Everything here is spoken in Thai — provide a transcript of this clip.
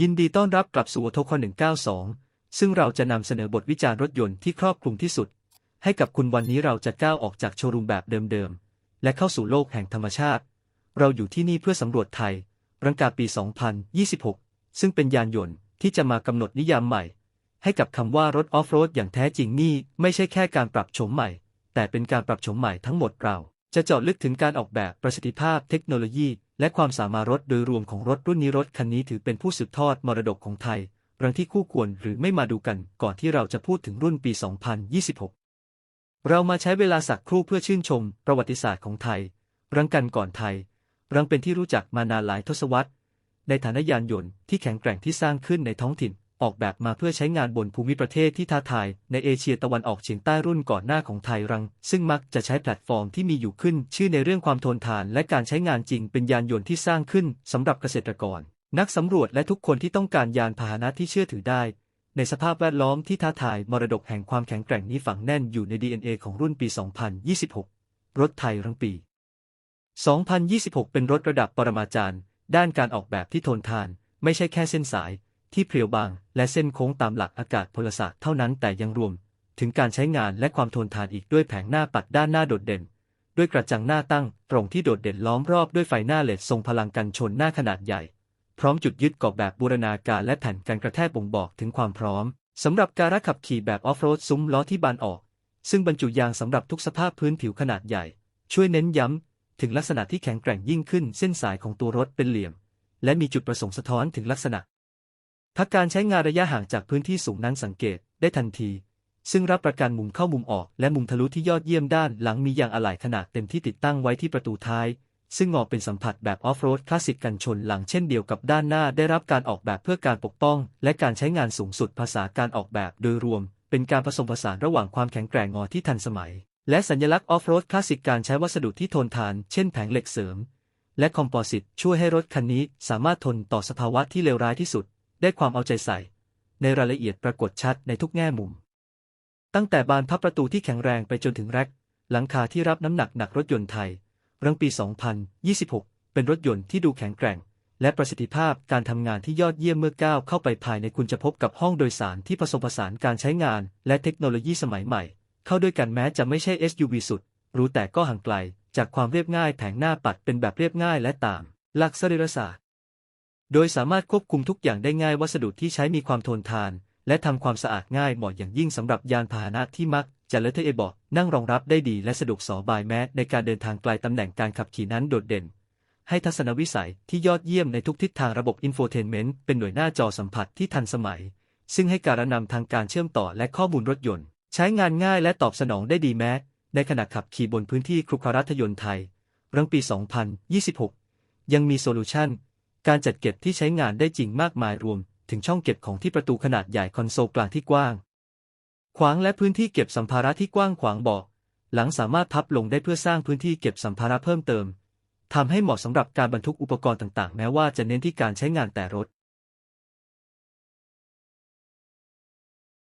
ยินดีต้อนรับกลับสู่โทค192 ซึ่งเราจะนำเสนอบทวิจารณ์รถยนต์ที่ครอบคลุมที่สุด ให้กับคุณวันนี้เราจะก้าวออกจากโชว์รูมแบบเดิมๆ และเข้าสู่โลกแห่งธรรมชาติ เราอยู่ที่นี่เพื่อสำรวจไทย รังกาปี 2026 ซึ่งเป็นยานยนต์ที่จะมากำหนดนิยามใหม่ ให้กับคำว่ารถออฟโรดอย่างแท้จริงนี่ไม่ใช่แค่การปรับโฉมใหม่ แต่เป็นการปรับโฉมใหม่ทั้งหมดเรา จะเจาะลึกถึงการออกแบบประสิทธิภาพเทคโนโลยี และความสามารถรถโดยรวมของรถรุ่นนี้รถคันนี้ถือเป็นผู้สืบทอดมรดกของไทยรังที่คู่ควรหรือไม่มาดูกันก่อนที่เราจะพูดถึงรุ่นปี 2026 เรามาใช้เวลาสักครู่เพื่อชื่นชม ประวัติศาสตร์ของไทย รังกันก่อนไทย รังเป็นที่รู้จักมานานหลายทศวรรษ ในฐานะยานยนต์ที่แข็งแกร่งที่สร้างขึ้นในท้องถิ่น ออกแบบมาเพื่อใช้งานบนภูมิประเทศที่ท้าทาย ในเอเชียตะวันออกเฉียงใต้รุ่นก่อนหน้าของไทยรัง ซึ่งมักจะใช้แพลตฟอร์มที่มีอยู่ขึ้น ชื่อในเรื่องความทนทานและการใช้งานจริงเป็นยานยนต์ที่สร้างขึ้นสำหรับเกษตรกร นักสำรวจและทุกคนที่ต้องการยานพาหนะที่เชื่อถือได้ ในสภาพแวดล้อมที่ท้าทายมรดกแห่งความแข็งแกร่งนี้ฝังแน่นอยู่ใน DNA ของรุ่นปี 2026 รถไทยรังปี 2026 เป็นรถระดับปรมาจารย์ ด้านการออกแบบที่ทนทาน ไม่ใช่แค่เส้นสาย ที่เพรียวบาง และเส้นโค้งตามหลักอากาศพลศาสตร์เท่านั้นแต่ยังรวม ถึงการใช้งานและความทนทานอีกด้วยแผงหน้าปัดด้านหน้าโดดเด่น ด้วยกระจังหน้าตั้งตรงที่โดดเด่นล้อมรอบด้วยไฟหน้าเลดทรงพลังกันชนหน้าขนาดใหญ่ พร้อมจุดยึดกาะแบบบูรณาการและแผ่นกันกระแทกบ่งบอกถึงความพร้อมสำหรับการขับขี่แบบออฟโรดซุ้มล้อที่บานออก ซึ่งบรรจุยางสำหรับทุกสภาพพื้นผิวขนาดใหญ่ ช่วยเน้นย้ำ ถึงลักษณะที่แข็งแกร่งยิ่งขึ้นเส้นสายของตัวรถเป็นเหลี่ยม และมีจุดประสงค์สะท้อนถึงลักษณะ พักการใช้งานระยะห่างจากพื้นที่สูงนั้นสังเกตได้ทันที ซึ่งรับประกันมุมเข้ามุมออก และมุมทะลุที่ยอดเยี่ยมด้านหลังมียางอะไหล่ขนาดเต็มที่ติดตั้งไว้ที่ประตูท้าย ซึ่งงอเป็นสัมผัสแบบออฟโรดคลาสสิกกันชนหลังเช่นเดียวกับด้านหน้าได้รับการออกแบบเพื่อการปกป้อง และการใช้งานสูงสุดภาษาการออกแบบโดยรวม เป็นการผสมผสานระหว่างความแข็งแกร่งงอที่ทันสมัย และสัญลักษณ์ออฟโรดคลาสสิกการใช้วัสดุที่ทนทาน เช่นแผงเหล็กเสริมและคอมโพสิตช่วยให้รถคันนี้สามารถทนต่อสภาวะที่เลวร้ายที่สุด ได้ความเอาใจใส่ ในรายละเอียดปรากฏชัดในทุกแง่มุม ตั้งแต่บานพับประตูที่แข็งแรงไปจนถึงแร็คหลังคาที่รับน้ำหนักหนักรถยนต์ไทย รังปี 2026 เป็นรถยนต์ที่ดูแข็งแกร่ง และประสิทธิภาพการทำงานที่ยอดเยี่ยมเมื่อก้าวเข้าไปภายในคุณจะพบกับห้องโดยสารที่ผสมผสานการใช้งาน และเทคโนโลยีสมัยใหม่ เข้าด้วยกันแม้จะไม่ใช่ SUV สุดหรู้แต่ก็ห่างไกล จากความเรียบง่ายแผงหน้าปัดเป็นแบบเรียบง่ายและตาม หลักสรีรศาสตร์ โดยสามารถควบคุมทุกอย่างได้ง่ายวัสดุที่ใช้มีความทนทาน และทำความสะอาดง่ายเหมาะอย่างยิ่งสำหรับยานพาหนะที่มัก จะเลอะเทอะเอบอนั่งรองรับได้ดีและสะดวกสบายแม้ในการเดินทางไกลตำแหน่งการขับขี่นั้นโดดเด่น ให้ทัศนวิสัยที่ยอดเยี่ยมในทุกทิศทางระบบอินโฟเทนเมนต์เป็นหน่วยหน้าจอสัมผัสที่ทันสมัย ซึ่งให้การนำทางการเชื่อมต่อและข้อมูลรถยนต์ ใช้งานง่ายและตอบสนองได้ดีแม้ ในขณะขับขี่บนพื้นที่ครุขรัฐยนต์ไทยรังปี 2026 ยังมีโซลูชัน การจัดเก็บที่ใช้งานได้จริงมากมายรวม ถึงช่องเก็บของที่ประตูขนาดใหญ่คอนโซลกลางที่กว้าง ขวางและพื้นที่เก็บสัมภาระที่กว้างขวางบอก หลังสามารถพับลงได้เพื่อสร้างพื้นที่เก็บสัมภาระเพิ่มเติมทำให้เหมาะสำหรับการบรรทุกอุปกรณ์ต่างๆ แม้ว่าจะเน้นที่การใช้งานแต่รถ